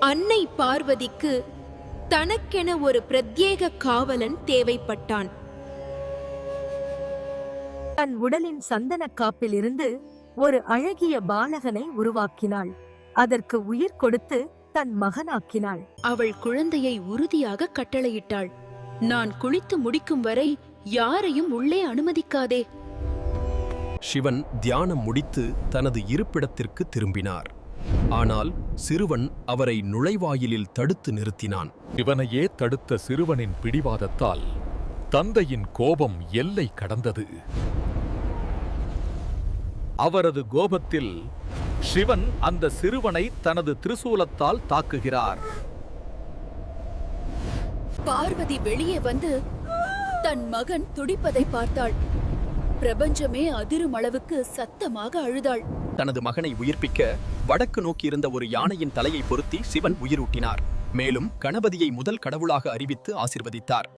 அன்னை பார்வதிக்கு தனக்கென ஒரு பிரத்யேக காவலன் தேவைப்பட்டான். தன் உடலின் சந்தனக் காப்பிலிருந்து ஒரு அழகிய பாலகனை உருவாக்கினாள். அதற்கு உயிர் கொடுத்து தன் மகனாக்கினாள். அவள் குழந்தையை உறுதியாக கட்டளையிட்டாள். நான் குளித்து முடிக்கும் வரை யாரையும் உள்ளே அனுமதிக்காதே. சிவன் தியானம் முடித்து தனது இருப்பிடத்திற்கு திரும்பினார். ஆனால் சிறுவன் அவரை நுழைவாயிலில் தடுத்து நிறுத்தினான். இவனையே தடுத்த சிறுவனின் பிடிவாதத்தால் தந்தையின் கோபம் எல்லை கடந்தது. அவரது கோபத்தில் சிவன் அந்த சிறுவனை தனது திரிசூலத்தால் தாக்குகிறார். பார்வதி வெளியே வந்து தன் மகன் துடிப்பதை பார்த்தாள். பிரபஞ்சமே அதிரும் அளவுக்கு சத்தமாக அழுதாள். தனது மகனை உயிர்ப்பிக்க வடக்கு நோக்கியிருந்த ஒரு யானையின் தலையை பொருத்தி சிவன் உயிரூட்டினார். மேலும் கணபதியை முதல் கடவுளாக அறிவித்து ஆசிர்வதித்தார்.